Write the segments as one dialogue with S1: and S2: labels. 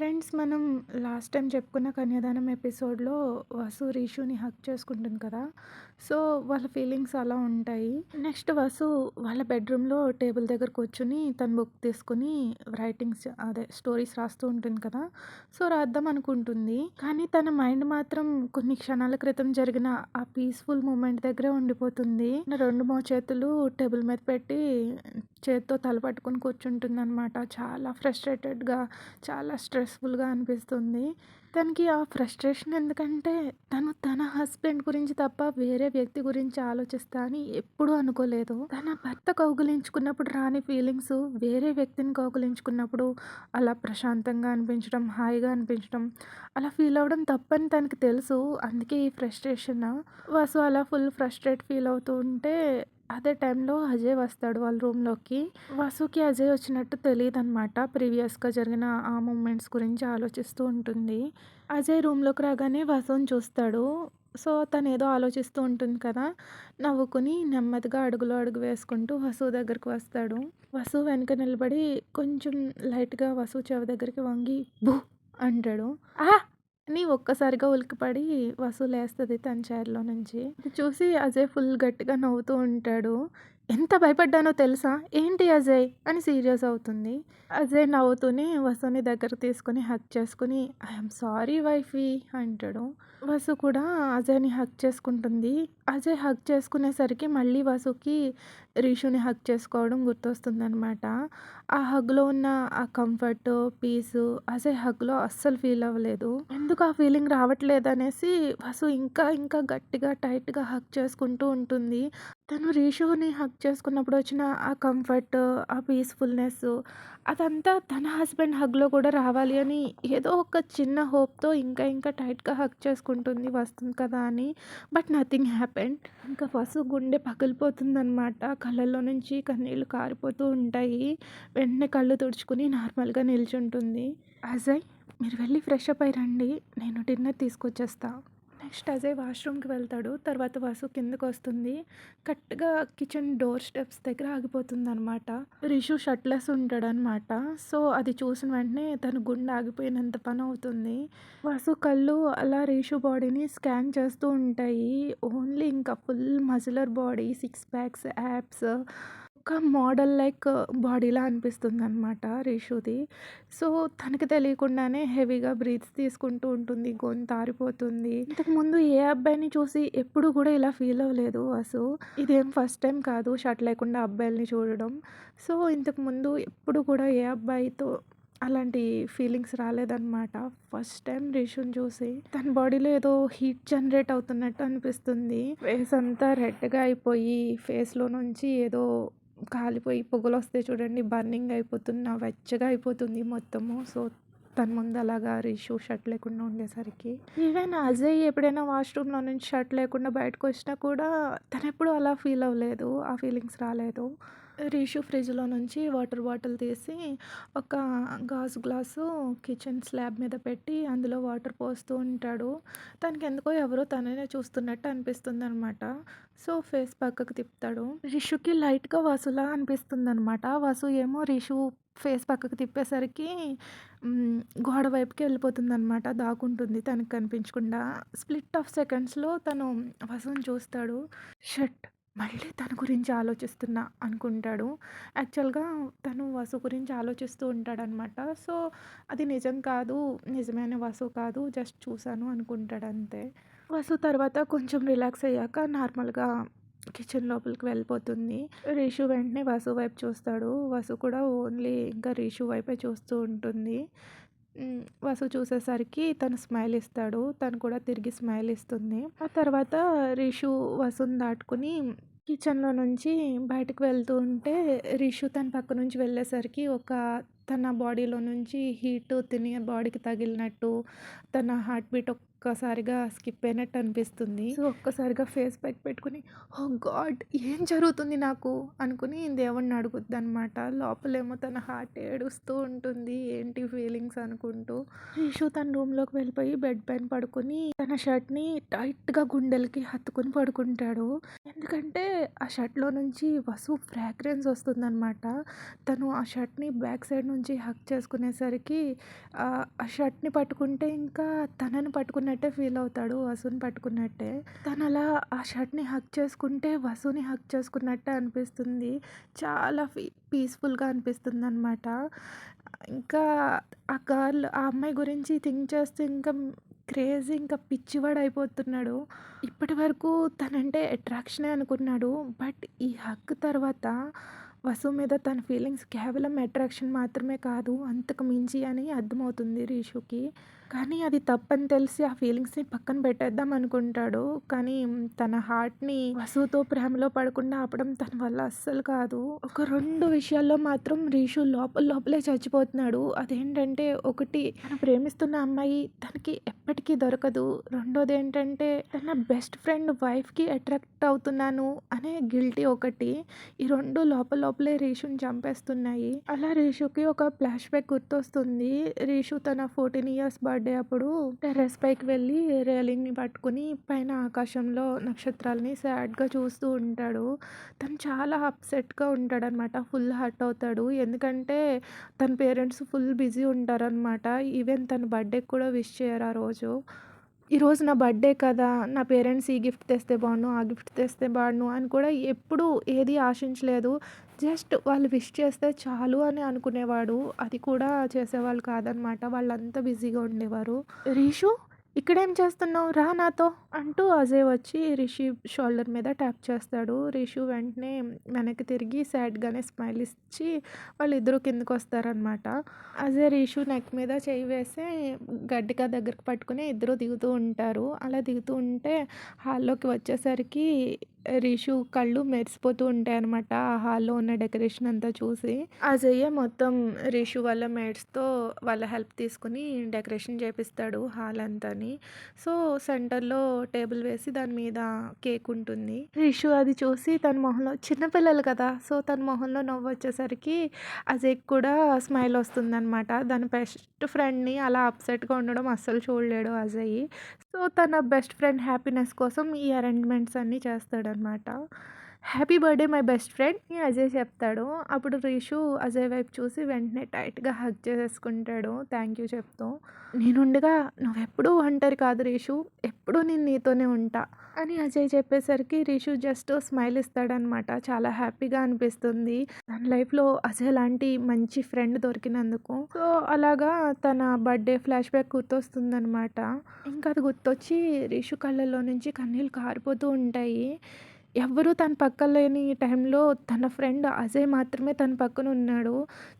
S1: Friends మనం last time చెప్పుకున్న కన్యాదానం ఎపిసోడ్‌లో వసు రీషుని హక్ చేసుకుంటుంది కదా! సో, వాళ్ళ ఫీలింగ్స్ అలా ఉంటాయి. నెక్స్ట్ వసు వాళ్ళ బెడ్‌రూమ్‌లో టేబుల్ దగ్గర కూర్చుని తను బుక్ తీసుకొని రైటింగ్స్ అదే స్టోరీస్ రాస్తూ ఉంటుంది కదా! సో, రాద్దాం అనుకుంటుంది. కానీ తన మైండ్ మాత్రం కొన్ని క్షణాల క్రితం జరిగిన ఆ పీస్‌ఫుల్ మూమెంట్ దగ్గరే ఉండిపోతుంది. రెండు మోచేతులు టేబుల్ మీద పెట్టి చేత్తో తల పట్టుకొని కూర్చుంటుందనమాట. చాలా ఫ్రస్ట్రేటెడ్‌గా, చాలా స్ట్రెస్ స్ట్రెస్‌ఫుల్‌గా అనిపిస్తుంది. తనకి ఆ ఫ్రస్ట్రేషన్ ఎందుకంటే తను తన హస్బెండ్ గురించి తప్ప వేరే వ్యక్తి గురించి ఆలోచిస్తా అని ఎప్పుడూ అనుకోలేదు. తన భర్త కౌగులించుకున్నప్పుడు రాని ఫీలింగ్స్ వేరే వ్యక్తిని కౌగులించుకున్నప్పుడు అలా ప్రశాంతంగా అనిపించడం, హాయిగా అనిపించడం, అలా ఫీల్ అవ్వడం తప్పని తనకి తెలుసు. అందుకే ఈ ఫ్రస్ట్రేషన్. వాసు అలా ఫుల్ ఫ్రస్ట్రేట్ ఫీల్ అవుతూ ఉంటే అదే టైంలో అజయ్ వస్తాడు వాళ్ళ రూమ్‌లోకి. వసుకి అజయ్ వచ్చినట్టు తెలియదు అనమాట ప్రీవియస్‌గా జరిగిన ఆ మూమెంట్స్ గురించి ఆలోచిస్తూ ఉంటుంది. అజయ్ రూమ్‌లోకి రాగానే వసుని చూస్తాడు. సో, తనేదో ఆలోచిస్తూ ఉంటుంది కదా! నవ్వుకుని నెమ్మదిగా అడుగులో అడుగు వేసుకుంటూ వసు దగ్గరికి వస్తాడు. వసు వెనక నిలబడి కొంచెం లైట్‌గా వసు చెవి దగ్గరికి వంగి బు అంటాడు. ఆ! అని ఒక్కసారిగా ఉలికిపడి వసూలేస్తుంది తన చైర్‌లో నుంచి. చూసి అజయ్ ఫుల్ గట్టిగా నవ్వుతూ ఉంటాడు. ఎంత భయపడ్డానో తెలుసా? ఏంటి అజయ్? అని సీరియస్ అవుతుంది. అజయ్ నవ్వుతూనే వసుని దగ్గర తీసుకొని హక్ చేసుకొని ఐఎమ్ సారీ వైఫీ అంటాడు. వసు కూడా అజయ్‌ని హక్ చేసుకుంటుంది. అజయ్ హక్ చేసుకునేసరికి మళ్ళీ వసుకి రీషుని హక్ చేసుకోవడం గుర్తొస్తుందనమాట. ఆ హగ్‌లో ఉన్న ఆ కంఫర్ట్, పీసు అజయ్ హగ్‌లో అస్సలు ఫీల్ అవ్వలేదు. ఎందుకు ఆ ఫీలింగ్ రావట్లేదు అనేసి వసు ఇంకా ఇంకా గట్టిగా టైట్‌గా హక్ చేసుకుంటూ ఉంటుంది. తను రీషోని హక్ చేసుకున్నప్పుడు వచ్చిన ఆ కంఫర్ట్, ఆ పీస్‌ఫుల్‌నెస్ అదంతా తన హస్బెండ్ హగ్‌లో కూడా రావాలి అని ఏదో ఒక చిన్న హోప్‌తో ఇంకా ఇంకా టైట్‌గా హక్ చేసుకుంటుంది వస్తుంది కదా అని. But nothing happened. ఇంకా పసు గుండె పగిలిపోతుందనమాట. కళ్ళల్లో నుంచి కన్నీళ్ళు కారిపోతూ ఉంటాయి. వెంటనే కళ్ళు తుడుచుకుని నార్మల్‌గా నిల్చుంటుంది. అజయ్ మీరు వెళ్ళి ఫ్రెష్ అప్ అయ్యి రండి. నేను డిన్నర్ తీసుకొచ్చేస్తాను నెక్స్ట్ అజయ్ వాష్‌రూమ్‌కి వెళ్తాడు. తర్వాత వసు కిందకొస్తుంది. కరెక్ట్‌గా కిచెన్ డోర్ స్టెప్స్ దగ్గర ఆగిపోతుందనమాట. రిషు షర్ట్‌లెస్ ఉంటాడనమాట. సో, అది చూసిన వెంటనే తన గుండె ఆగిపోయినంత పని అవుతుంది వసు కళ్ళు అలా రిషు బాడీని స్కాన్ చేస్తూ ఉంటాయి. ఓన్లీ ఇంకా full muscular body, six packs, abs ఒక మోడల్ లైక్ బాడీలా అనిపిస్తుంది అనమాట రిషుది. సో, తనకి తెలియకుండానే హెవీగా బ్రీత్స్ తీసుకుంటూ ఉంటుంది. గొంతు ఆరిపోతుంది. ఇంతకుముందు ఏ అబ్బాయిని చూసి ఎప్పుడు కూడా ఇలా ఫీల్ అవ్వలేదు అసలు ఇదేం ఫస్ట్ టైం కాదు షర్ట్ లేకుండా అబ్బాయిల్ని చూడడం. సో, ఇంతకుముందు ఎప్పుడు కూడా ఏ అబ్బాయితో అలాంటి ఫీలింగ్స్ రాలేదనమాట. ఫస్ట్ టైం రిషుని చూసి తన బాడీలో ఏదో హీట్ జనరేట్ అవుతున్నట్టు అనిపిస్తుంది. ఫేస్ అంతా రెడ్‌గా అయిపోయి ఫేస్‌లో నుంచి ఏదో కాలిపోయి పొగలు వస్తాయి చూడండి బర్నింగ్ అయిపోతున్న వెచ్చగా అయిపోతుంది మొత్తము. సో, తన ముందు అలాగా రిషు షర్ట్ లేకుండా ఉండేసరికి. ఈవెన్ అజయ్ ఎప్పుడైనా వాష్‌రూమ్‌లో నుంచి షర్ట్ లేకుండా బయటకు వచ్చినా కూడా తనెప్పుడూ అలా ఫీల్ అవ్వలేదు. ఆ ఫీలింగ్స్ రాలేదు. రిషు ఫ్రిడ్జ్‌లో నుంచి వాటర్ బాటిల్ తీసి ఒక గాజు గ్లాసు కిచెన్ స్లాబ్ మీద పెట్టి అందులో వాటర్ పోస్తూ ఉంటాడు. తనకెందుకో ఎవరో తననే చూస్తున్నట్టు అనిపిస్తుంది అనమాట సో, ఫేస్ పక్కకు తిప్పుతాడు. రిషుకి లైట్‌గా వసులా అనిపిస్తుంది అనమాట వసు ఏమో రిషు ఫేస్ పక్కకు తిప్పేసరికి గోడ వైపుకి వెళ్ళిపోతుందనమాట. దాక్కుంటుంది తనకి కనిపించకుండా. స్ప్లిట్ ఆఫ్ సెకండ్స్‌లో తను వసుని చూస్తాడు. షర్ట్ మళ్ళీ తన గురించి ఆలోచిస్తున్నా అనుకుంటాడు. యాక్చువల్‌గా తను వసు గురించి ఆలోచిస్తూ ఉంటాడనమాట. సో, అది నిజం కాదు. నిజమైన వసు కాదు. జస్ట్ చూశాను అనుకుంటాడు అంతే వసు తర్వాత కొంచెం రిలాక్స్ అయ్యాక నార్మల్‌గా కిచెన్ లోపలికి వెళ్ళిపోతుంది. రీషు వెంటనే వసు వైపు చూస్తాడు. వసు కూడా ఓన్లీ ఇంకా రీషు వైపే చూస్తూ ఉంటుంది. వసు చూసేసరికి తను స్మైల్ ఇస్తాడు. తను కూడా తిరిగి స్మైల్ ఇస్తుంది. ఆ తర్వాత రిషు వసుని దాటుకొని కిచెన్‌లో నుంచి బయటకు వెళ్తూ ఉంటే రిషు తన పక్క నుంచి వెళ్ళేసరికి ఒక తన బాడీలో నుంచి హీట్ తిని బాడీకి తగిలినట్టు తన హార్ట్ బీట్ ఒక్కసారిగా స్కిప్ అయినట్టు అనిపిస్తుంది. సో, ఒక్కసారిగా ఫేస్ ప్యాక్ పెట్టుకుని ఓ గాడ్! ఏం జరుగుతుంది నాకు అనుకుని దేవుణ్ణి అడుగుద్ది అనమాట లోపలేమో తన హార్ట్ ఏడుస్తూ ఉంటుంది. ఏంటి ఫీలింగ్స్ అనుకుంటూ. రిషు తన రూమ్‌లోకి వెళ్ళిపోయి బెడ్ పైన పడుకొని తన షర్ట్‌ని టైట్‌గా గుండెలకి హత్తుకుని పడుకుంటాడు. ఎందుకంటే ఆ షర్ట్‌లో నుంచి వసు ఫ్రాగ్రెన్స్ వస్తుందనమాట. తను ఆ షర్ట్‌ని బ్యాక్ సైడ్ నుంచి హక్ చేసుకునేసరికి ఆ షర్ట్‌ని పట్టుకుంటే ఇంకా తనని పట్టుకున్నట్టే ఫీల్ అవుతాడు. వసుని పట్టుకున్నట్టే. తనలా ఆ షర్ట్‌ని హక్ చేసుకుంటే వసుని హక్ చేసుకున్నట్టే అనిపిస్తుంది. చాలా ఫీ పీస్‌ఫుల్‌గా అనిపిస్తుంది అనమాట ఇంకా ఆ గర్ల్ ఆ అమ్మాయి గురించి థింక్ చేస్తే ఇంకా క్రేజీ ఇంకా పిచ్చివాడయిపోతున్నాడు. ఇప్పటివరకు తనంటే అట్రాక్షనే అనుకున్నాడు. బట్ ఈ హక్ తర్వాత వసు మీద తన ఫీలింగ్స్ కేవలం అట్రాక్షన్ మాత్రమే కాదు అంతకు మించి అని అర్థమవుతుంది రీషుకి కానీ అది తప్పని తెలిసి ఆ ఫీలింగ్స్‌ని పక్కన పెట్టేద్దాం అనుకుంటాడు. కానీ తన హార్ట్‌ని వసుతో ప్రేమలో పడకుండా ఆపడం తన వల్ల అస్సలు కాదు. ఒక రెండు విషయాల్లో మాత్రం రీషు లోపల లోపలే చచ్చిపోతున్నాడు. అదేంటంటే ఒకటి తను ప్రేమిస్తున్న అమ్మాయి తనకి ఎప్పటికీ దొరకదు. రెండోది ఏంటంటే తన బెస్ట్ ఫ్రెండ్ వైఫ్‌కి అట్రాక్ట్ అవుతున్నాను అనే గిల్టీ ఒకటి. ఈ రెండు లోపల లోపలే రీషుని చంపేస్తున్నాయి. అలా రీషుకి ఒక ఫ్లాష్ బ్యాక్ గుర్తొస్తుంది. రీషు తన 14 ఇయర్స్ బర్త్‌డే అప్పుడు టెర్రస్ పైకి వెళ్ళి రేలింగ్‌ని పట్టుకొని పైన ఆకాశంలో నక్షత్రాలని సాడ్‌గా చూస్తూ ఉంటాడు. తను చాలా అప్సెట్‌గా ఉంటాడనమాట. ఫుల్ హర్ట్ అవుతాడు. ఎందుకంటే తన పేరెంట్స్ ఫుల్ బిజీ ఉంటారనమాట. ఈవెన్ తన బర్త్‌డేకి కూడా విష్ చేయరు ఆ రోజు. ఈరోజు నా బర్త్‌డే కదా! నా పేరెంట్స్ ఈ గిఫ్ట్ తెస్తే బాగుండు ఆ గిఫ్ట్ తెస్తే బాగుండు అని కూడా ఎప్పుడూ ఏది ఆశించలేదు. జస్ట్ వాళ్ళు విష్ చేస్తే చాలు అని అనుకునేవాడు. అది కూడా చేసేవాళ్ళు కాదనమాట. వాళ్ళంతా బిజీగా ఉండేవారు. రీషు ఇక్కడేం చేస్తున్నావు? రా నాతో అంటూ అజయ్ వచ్చి రిషి షోల్డర్ మీద ట్యాప్ చేస్తాడు. రిషి వెంటనే వెనక్కి తిరిగి సాడ్‌గానే స్మైల్ ఇచ్చి వాళ్ళిద్దరూ కిందకొస్తారనమాట. అజయ్ రిషు నెక్ మీద చేయి వేసి గట్టిగా దగ్గరకు పట్టుకుని ఇద్దరు దిగుతూ ఉంటారు. అలా దిగుతూ ఉంటే హాల్లోకి వచ్చేసరికి రిషు కళ్ళు మెరిసిపోతూ ఉంటాయనమాట. ఆ హాల్‌లో ఉన్న డెకరేషన్ అంతా చూసి. అజయ్య మొత్తం రిషు వాళ్ళ మేట్స్‌తో వాళ్ళ హెల్ప్ తీసుకొని డెకరేషన్ చేపిస్తాడు హాల్ అంతా అని సో, సెంటర్‌లో టేబుల్ వేసి దాని మీద కేక్ ఉంటుంది. రిషు అది చూసి తన మొహంలో చిన్నపిల్లలు కదా! సో, తన మొహంలో నవ్వొచ్చేసరికి అజయ్‌కి కూడా స్మైల్ వస్తుందనమాట. దాని బెస్ట్ ఫ్రెండ్‌ని అలా అప్సెట్‌గా ఉండడం అస్సలు చూడలేడు అజయ్. సో, తన బెస్ట్ ఫ్రెండ్ హ్యాపీనెస్ కోసం ఈ అరేంజ్‌మెంట్స్ అన్నీ చేస్తాడనమాట. Happy birthday my best friend అని అజయ్ చెప్తాడు. అప్పుడు రీషు అజయ్ వైపు చూసి వెంటనే టైట్‌గా హగ్ చేసేసుకుంటాడు థ్యాంక్ యూ చెప్తూ. నేనుండగా నువ్వెప్పుడూ ఒంటరి కాదు రీషు ఎప్పుడూ నేను నీతోనే ఉంటా అని అజయ్ చెప్పేసరికి రీషు జస్ట్ స్మైల్ ఇస్తాడనమాట. చాలా హ్యాపీగా అనిపిస్తుంది. తన లైఫ్‌లో అజయ్ లాంటి మంచి ఫ్రెండ్ దొరికినందుకు. సో, అలాగా తన బర్త్‌డే ఫ్లాష్ బ్యాక్ గుర్తొస్తుందనమాట. ఇంకా అది గుర్తొచ్చి రీషు కళ్ళల్లో నుంచి కన్నీళ్ళు కారిపోతూ ఉంటాయి. ఎవ్వరూ తన పక్కన లేని టైంలో తన ఫ్రెండ్ అజయ్ మాత్రమే తన పక్కన ఉన్నాడు.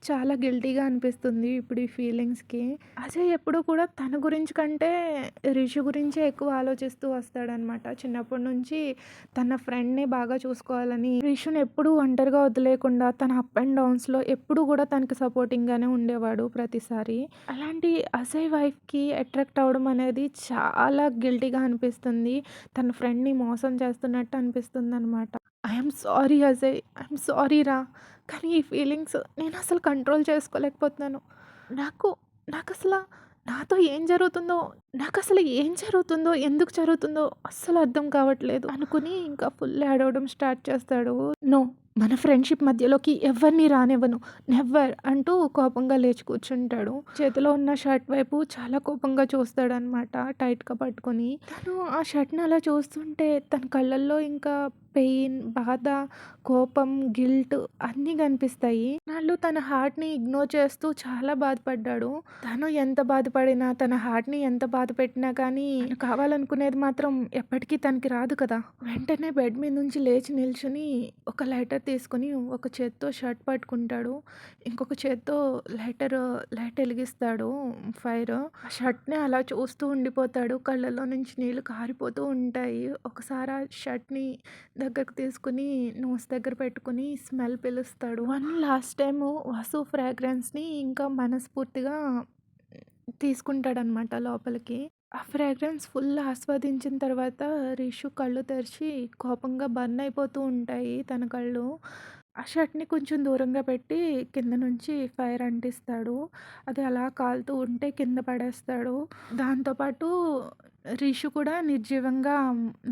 S1: చాలా గిల్టీగా అనిపిస్తుంది ఇప్పుడు ఈ ఫీలింగ్స్‌కి. అజయ్ ఎప్పుడూ కూడా తన గురించి కంటే రిషు గురించే ఎక్కువ ఆలోచిస్తూ వస్తాడనమాట. చిన్నప్పటి నుంచి తన ఫ్రెండ్‌ని బాగా చూసుకోవాలని రిషుని ఎప్పుడూ ఒంటరిగా వదిలేయకుండా తన అప్ అండ్ డౌన్స్‌లో ఎప్పుడూ కూడా తనకి సపోర్టింగ్‌గానే ఉండేవాడు ప్రతిసారి. అలాంటి అజయ్ వైఫ్‌కి అట్రాక్ట్ అవ్వడం అనేది చాలా గిల్టీగా అనిపిస్తుంది. తన ఫ్రెండ్‌ని మోసం చేస్తున్నట్టు అనిపిస్తుంది I I'm sorry Ajay. I sorry రా! కానీ ఈ ఫీలింగ్స్ నేను అసలు కంట్రోల్ చేసుకోలేకపోతున్నాను. నాకు నాకు అసలు నాతో ఏం జరుగుతుందో, నాకు అసలు ఏం జరుగుతుందో, ఎందుకు జరుగుతుందో అస్సలు అర్థం కావట్లేదు అనుకుని ఇంకా ఫుల్ ఏడవడం స్టార్ట్ చేస్తాడు. నో మన ఫ్రెండ్‌షిప్ మధ్యలోకి ఎవరిని రానివ్వను. నెవ్వర్ అంటూ కోపంగా లేచి కూర్చుంటాడు. చేతిలో ఉన్న షర్ట్ వైపు చాలా కోపంగా చూస్తాడనమాట టైట్‌గా పట్టుకొని. తను ఆ షర్ట్‌ని అలా చూస్తుంటే తన కళ్ళల్లో ఇంకా పెయిన్, బాధ, కోపం, గిల్ట్ అన్నీ కనిపిస్తాయి. ఇన్నాళ్ళు తన హార్ట్‌ని ఇగ్నోర్ చేస్తూ చాలా బాధపడ్డాడు. తను ఎంత బాధపడినా, తన హార్ట్‌ని ఎంత బాధపెట్టినా కానీ కావాలనుకునేది మాత్రం ఎప్పటికీ తనకి రాదు కదా! వెంటనే బెడ్ మీద నుంచి లేచి నిల్చొని ఒక లైటర్ తీసుకొని ఒక చేత్తో షర్ట్ పట్టుకుంటాడు. ఇంకొక చేత్తో లైటర్ లైట్ వెలిగిస్తాడు ఫైర్. ఆ షర్ట్‌ని అలా చూస్తూ ఉండిపోతాడు. కళ్ళలో నుంచి నీళ్ళు కారిపోతూ ఉంటాయి. ఒకసారి ఆ షర్ట్‌ని దగ్గరకు తీసుకొని నోస్ దగ్గర పెట్టుకొని స్మెల్ పిలుస్తాడు వన్ లాస్ట్ టైము వసు ఫ్రాగ్రెన్స్‌ని ఇంకా మనస్ఫూర్తిగా తీసుకుంటాడనమాట లోపలికి. ఆ ఫ్రాగ్రెన్స్ ఫుల్ ఆస్వాదించిన తర్వాత రిషు కళ్ళు తెరిచి కోపంగా బర్న్ అయిపోతూ ఉంటాయి తన కళ్ళు. ఆ షర్ట్‌ని కొంచెం దూరంగా పెట్టి కింద నుంచి ఫైర్ అంటిస్తాడు. అది అలా కాలుతూ ఉంటే కింద పడేస్తాడు. దాంతో పాటు రిషు కూడా నిర్జీవంగా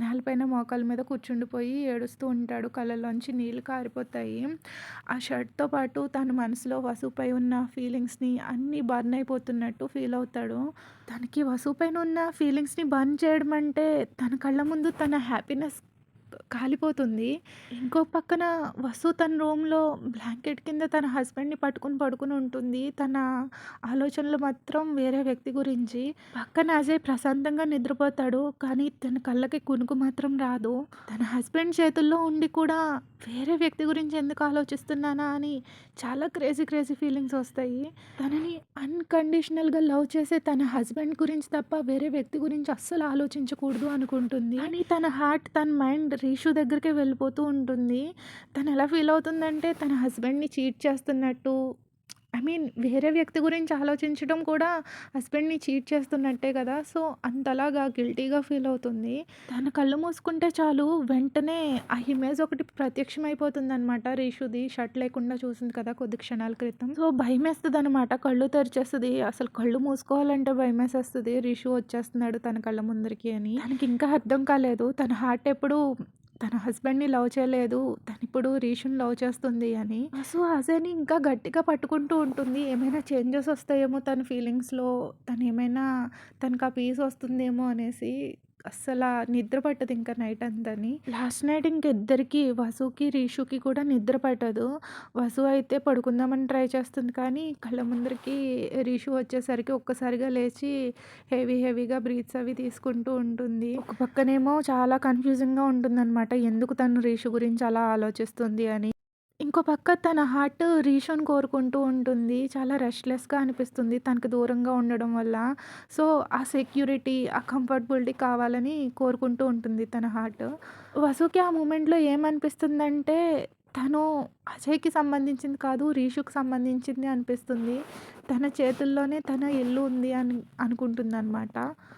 S1: నేలపైన మోకాళ్ళ మీద కూర్చుండిపోయి ఏడుస్తూ ఉంటాడు. కళ్ళల్లోంచి నీళ్ళు కారిపోతాయి. ఆ షర్ట్‌తో పాటు తన మనసులో వసుపై ఉన్న ఫీలింగ్స్‌ని అన్నీ బర్న్ అయిపోతున్నట్టు ఫీల్ అవుతాడు. తనకి వసు పైన ఉన్న ఫీలింగ్స్‌ని బర్న్ చేయడం అంటే తన కళ్ళ ముందు తన హ్యాపీనెస్ కాలిపోతుంది. ఇంకో పక్కన వసు తన రూమ్‌లో బ్లాంకెట్ కింద తన హస్బెండ్‌ని పట్టుకొని పడుకుని ఉంటుంది. తన ఆలోచనలు మాత్రం వేరే వ్యక్తి గురించి. పక్కన అజయ్ ప్రశాంతంగా నిద్రపోతాడు. కానీ తన కళ్ళకి కునుకు మాత్రం రాదు. తన హస్బెండ్ చేతుల్లో ఉండి కూడా వేరే వ్యక్తి గురించి ఎందుకు ఆలోచిస్తున్నానా అని చాలా క్రేజీ క్రేజీ ఫీలింగ్స్ వస్తాయి. తనని అన్‌కండిషనల్‌గా లవ్ చేసే తన హస్బెండ్ గురించి తప్ప వేరే వ్యక్తి గురించి అస్సలు ఆలోచించకూడదు అనుకుంటుంది. కానీ తన హార్ట్, తన మైండ్ రీషు దగ్గరికే వెళ్ళిపోతూ ఉంటుంది. తను ఎలా ఫీల్ అవుతుందంటే తన హస్బెండ్‌ని చీట్ చేస్తున్నట్టు ఐ మీన్ వేరే వ్యక్తి గురించి ఆలోచించడం కూడా హస్బెండ్‌ని చీట్ చేస్తున్నట్టే కదా! సో, అంతలాగా గిల్టీగా ఫీల్ అవుతుంది. తన కళ్ళు మూసుకుంటే చాలు వెంటనే ఆ ఇమేజ్ ఒకటి ప్రత్యక్షమైపోతుందనమాట రీషుది. షర్ట్ లేకుండా చూసింది కదా కొద్ది క్షణాల క్రితం. సో, భయమేస్తదనమాట. కళ్ళు తెరిచేస్తది. అసలు కళ్ళు మూసుకోవాలంటే భయమేసేస్తది. రిషు వచ్చేస్తున్నాడు తన కళ్ళ ముందరికి అని. తనకి ఇంకా అర్థం కాలేదు. తన హార్ట్ ఎప్పుడు తన హస్బెండ్‌ని లవ్ చేయలేదు. తనిప్పుడు రీషుని లవ్ చేస్తుంది అని. సో, అజయ్‌ని ఇంకా గట్టిగా పట్టుకుంటూ ఉంటుంది. ఏమైనా చేంజెస్ వస్తాయేమో తన ఫీలింగ్స్‌లో. తను ఏమైనా తనకు ఆ పీస్ వస్తుందేమో అనేసి. అసలు నిద్ర పట్టదు ఇంకా నైట్ అంతాని. లాస్ట్ నైట్ ఇంకిద్దరికి వసుకి, రీషుకి కూడా నిద్ర పట్టదు. వసు అయితే పడుకుందామని ట్రై చేస్తుంది కానీ కళ్ళ ముందరికి రీషు వచ్చేసరికి ఒక్కసారిగా లేచి హెవీ హెవీగా బ్రీత్స్ అవి తీసుకుంటూ ఉంటుంది. ఒక పక్కనేమో చాలా కన్‌ఫ్యూజింగ్‌గా ఉంటుందనమాట. ఎందుకు తను రీషు గురించి అలా ఆలోచిస్తుంది అని. ఇంకో పక్క తన హార్ట్ రీషన్ కోరుకుంటూ ఉంటుంది. చాలా రెస్ట్‌లెస్‌గా అనిపిస్తుంది తనకు దూరంగా ఉండడం వల్ల. సో, ఆ సెక్యూరిటీ, ఆ కంఫర్టబిలిటీ కావాలని కోరుకుంటూ ఉంటుంది తన హార్ట్. వసుకి ఆ మూమెంట్‌లో ఏమనిపిస్తుందంటే తను అజయ్‌కి సంబంధించింది కాదు రీషుకి సంబంధించింది అనిపిస్తుంది. తన చేతుల్లోనే తన ఇల్లు ఉంది అని అనుకుంటుందనమాట.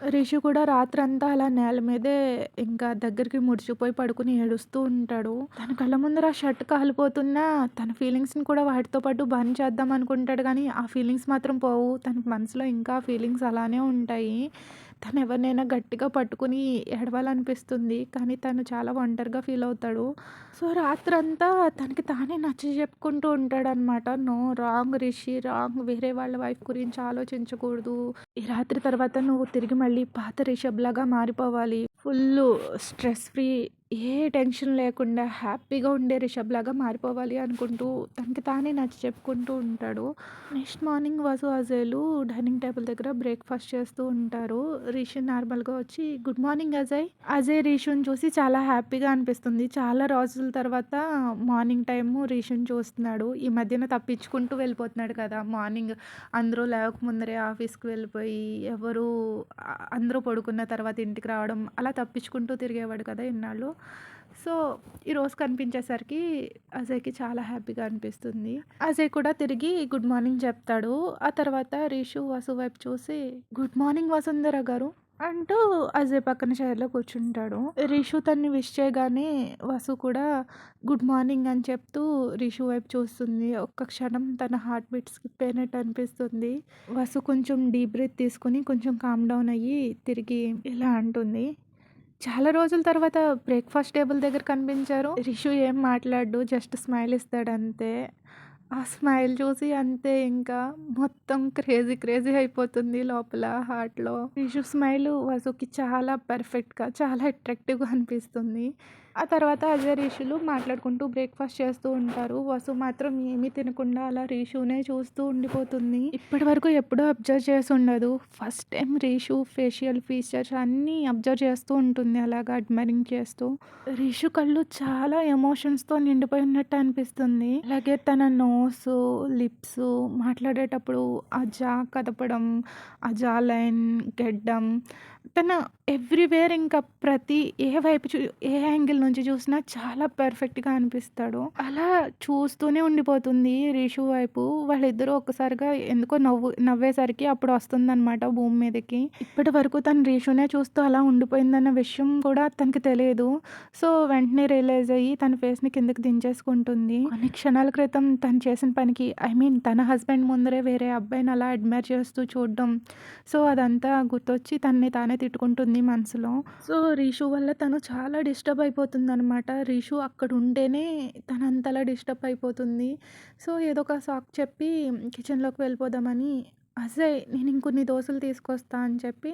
S1: రిషు కూడా రాత్రంతా అలా నేల మీదే ఇంకా దగ్గరికి ముడిచిపోయి పడుకుని ఏడుస్తూ ఉంటాడు. తన కళ్ళ ముందర ఆ షర్ట్ కాలిపోతున్నా తన ఫీలింగ్స్‌ని కూడా వాటితో పాటు బర్న్ చేద్దాం అనుకుంటాడు కానీ ఆ ఫీలింగ్స్ మాత్రం పోవు. తన మనసులో ఇంకా ఫీలింగ్స్ అలానే ఉంటాయి. తను ఎవరినైనా గట్టిగా పట్టుకుని ఏడవాలనిపిస్తుంది. కానీ తను చాలా ఒంటరిగా ఫీల్ అవుతాడు. సో, రాత్రంతా తనకి తానే నచ్చజెప్పుకుంటూ ఉంటాడనమాట. No wrong Rishi wrong. వేరే వాళ్ళ వైఫ్ గురించి ఆలోచించకూడదు. ఈ రాత్రి తర్వాత నువ్వు తిరిగి మళ్ళీ పాత రిషబ్‌లాగా మారిపోవాలి. ఫుల్ స్ట్రెస్ ఫ్రీ ఏ టెన్షన్ లేకుండా హ్యాపీగా ఉండే రిషబ్ లాగా మారిపోవాలి అనుకుంటూ తనకి తానే నచ్చచెప్పుకుంటూ ఉంటాడు. నెక్స్ట్ మార్నింగ్ వసు, అజయ్‌లు డైనింగ్ టేబుల్ దగ్గర బ్రేక్‌ఫాస్ట్ చేస్తూ ఉంటారు. రిషి నార్మల్‌గా వచ్చి గుడ్ మార్నింగ్ అజయ్. అజయ్ రిషుని చూసి చాలా హ్యాపీగా అనిపిస్తుంది. చాలా రోజుల తర్వాత మార్నింగ్ టైము రిషుని చూస్తున్నాడు. ఈ మధ్యన తప్పించుకుంటూ వెళ్ళిపోతున్నాడు కదా! మార్నింగ్ అందరూ లేవక ముందరే ఆఫీస్‌కి వెళ్ళిపోయి ఎవరు అందరూ పడుకున్న తర్వాత ఇంటికి రావడం అలా తప్పించుకుంటూ తిరిగేవాడు కదా ఇన్నాళ్ళు. సో, ఈరోజు కనిపించేసరికి అజయ్‌కి చాలా హ్యాపీగా అనిపిస్తుంది. అజయ్ కూడా తిరిగి గుడ్ మార్నింగ్ చెప్తాడు. ఆ తర్వాత రిషు వసు వైపు చూసి గుడ్ మార్నింగ్ వసుంధర గారు అంటూ అజయ్ పక్కన చైర్‌లో కూర్చుంటాడు. రిషు తన్ని విష్ చేయగానే వసు కూడా గుడ్ మార్నింగ్ అని చెప్తూ రిషు వైపు చూస్తుంది. ఒక్క క్షణం తన హార్ట్ బీట్ స్కిప్ అయినట్టు అనిపిస్తుంది. వసు కొంచెం డీప్ బ్రీత్ తీసుకొని కొంచెం కామ్ డౌన్ అయ్యి తిరిగి ఇలా అంటుంది. చాలా రోజుల తర్వాత బ్రేక్‌ఫాస్ట్ టేబుల్ దగ్గర కనిపించారు. రిషు ఏం మాట్లాడు జస్ట్ స్మైల్ ఇస్తాడు అంతే. ఆ స్మైల్ చూసి అంతే ఇంకా మొత్తం క్రేజీ క్రేజీ అయిపోతుంది లోపల హార్ట్‌లో. రిషు స్మైల్ వసుకి చాలా పర్ఫెక్ట్‌గా చాలా అట్రాక్టివ్‌గా అనిపిస్తుంది. ఆ తర్వాత అజయ్, రిషులు మాట్లాడుకుంటూ బ్రేక్‌ఫాస్ట్ చేస్తూ ఉంటారు. వసు మాత్రం ఏమీ తినకుండా అలా రిషునే చూస్తూ ఉండిపోతుంది. ఇప్పటివరకు ఎప్పుడూ observe చేసుండదు. First time Rishu facial features అన్నీ అబ్జర్వ్ చేస్తూ ఉంటుంది అలాగా అడ్మైరింగ్ చేస్తూ. రీషు కళ్ళు చాలా ఎమోషన్స్‌తో నిండిపోయి ఉన్నట్టు అనిపిస్తుంది. అలాగే తన నోస్ లిప్స్ మాట్లాడేటప్పుడు ఆ జా కదపడం, ఆ జా లైన్, గెడ్డం తన ఎవ్రీవేర్ ఇంకా ప్రతి ఏ వైపు చూ ఏ యాంగిల్ నుంచి చూసినా చాలా పర్ఫెక్ట్‌గా అనిపిస్తాడు. అలా చూస్తూనే ఉండిపోతుంది రిషు వైపు. వాళ్ళిద్దరూ ఒక్కసారిగా ఎందుకో నవ్వు నవ్వేసరికి అప్పుడు వస్తుందన్నమాట భూమి మీదకి. ఇప్పటి వరకు తను రిషునే చూస్తూ అలా ఉండిపోయిందన్న విషయం కూడా తనకి తెలియదు. సో, వెంటనే రియలైజ్ అయ్యి తన ఫేస్‌ని కిందకి దించేసుకుంటుంది. కొన్ని క్షణాల క్రితం తను చేసిన పనికి ఐ మీన్ తన హస్బెండ్ ముందరే వేరే అబ్బాయిని అలా అడ్మైర్ చేస్తూ చూడడం. సో, అదంతా గుర్తొచ్చి తనని తాను తిట్టుకుంటుంది మనసులో. సో, రీషు వల్ల తను చాలా డిస్టర్బ్ అయిపోతుంది అనమాట రీషు అక్కడ ఉంటేనే తను తనంతలా డిస్టర్బ్ అయిపోతుంది. సో, ఏదో ఒక సాక్ చెప్పి కిచెన్‌లోకి వెళ్ళిపోదామని అజయ్ నేను ఇంకొన్ని దోసలు తీసుకొస్తా అని చెప్పి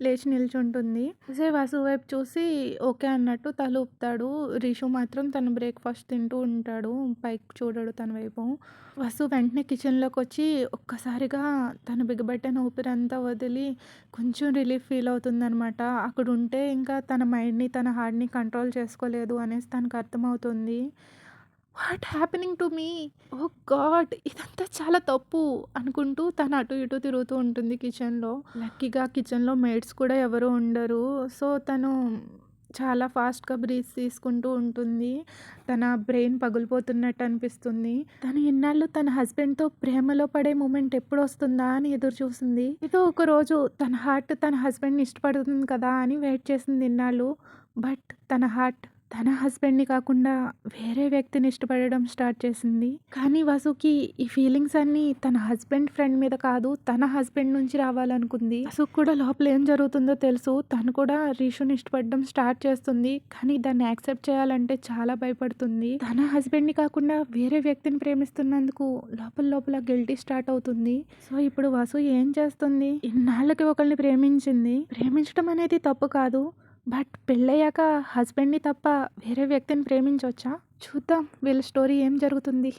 S1: లేచి నిల్చుంటుంది. అజయ్ వసు వైపు చూసి ఓకే అన్నట్టు తల ఊపుతాడు. రిషు మాత్రం తను బ్రేక్‌ఫాస్ట్ తింటూ ఉంటాడు. పైకి చూడడు తన వైపు. వసు వెంటనే కిచెన్లోకి వచ్చి ఒక్కసారిగా తను బిగబట్టిన ఊపిరంతా వదిలి కొంచెం రిలీఫ్ ఫీల్ అవుతుందనమాట. అక్కడ ఉంటే ఇంకా తన మైండ్‌ని, తన హార్ట్‌ని కంట్రోల్ చేసుకోలేదు అనేసి తనకు అర్థమవుతుంది. What happening to me? Oh God! ఇదంతా చాలా తప్పు అనుకుంటూ తను అటు ఇటు తిరుగుతూ ఉంటుంది కిచెన్‌లో. లక్కీగా కిచెన్‌లో మేడ్స్ కూడా ఎవరు ఉండరు. సో, తను చాలా ఫాస్ట్‌గా బ్రీత్ తీసుకుంటూ ఉంటుంది. తన బ్రెయిన్ పగిలిపోతున్నట్టు అనిపిస్తుంది. తను ఇన్నాళ్ళు తన హస్బెండ్‌తో ప్రేమలో పడే మూమెంట్ ఎప్పుడొస్తుందా అని ఎదురు చూసింది. ఏదో ఒక రోజు తన హార్ట్ తన హస్బెండ్‌ని ఇష్టపడుతుంది కదా అని వెయిట్ చేసింది ఇన్నాళ్ళు. బట్ తన హార్ట్ తన హస్బెండ్‌ని కాకుండా వేరే వ్యక్తిని ఇష్టపడడం స్టార్ట్ చేసింది. కానీ వసుకి ఈ ఫీలింగ్స్ అన్నీ తన హస్బెండ్ ఫ్రెండ్ మీద కాదు తన హస్బెండ్ నుంచి రావాలనుకుంది. వసుకు కూడా లోపల ఏం జరుగుతుందో తెలుసు. తను కూడా రీషుని ఇష్టపడడం స్టార్ట్ చేస్తుంది. కానీ దాన్ని యాక్సెప్ట్ చేయాలంటే చాలా భయపడుతుంది. తన హస్బెండ్‌ని కాకుండా వేరే వ్యక్తిని ప్రేమిస్తున్నందుకు లోపల లోపల గిల్టీ స్టార్ట్ అవుతుంది. సో, ఇప్పుడు వసు ఏం చేస్తుంది? ఇన్నాళ్ళకి ఒకరిని ప్రేమించింది. ప్రేమించడం అనేది తప్పు కాదు. బట్ పెళ్ళయ్యాక హస్బెండ్‌ని తప్ప వేరే వ్యక్తిని ప్రేమించవచ్చా చూద్దాం వీళ్ళ స్టోరీ ఏం జరుగుతుంది.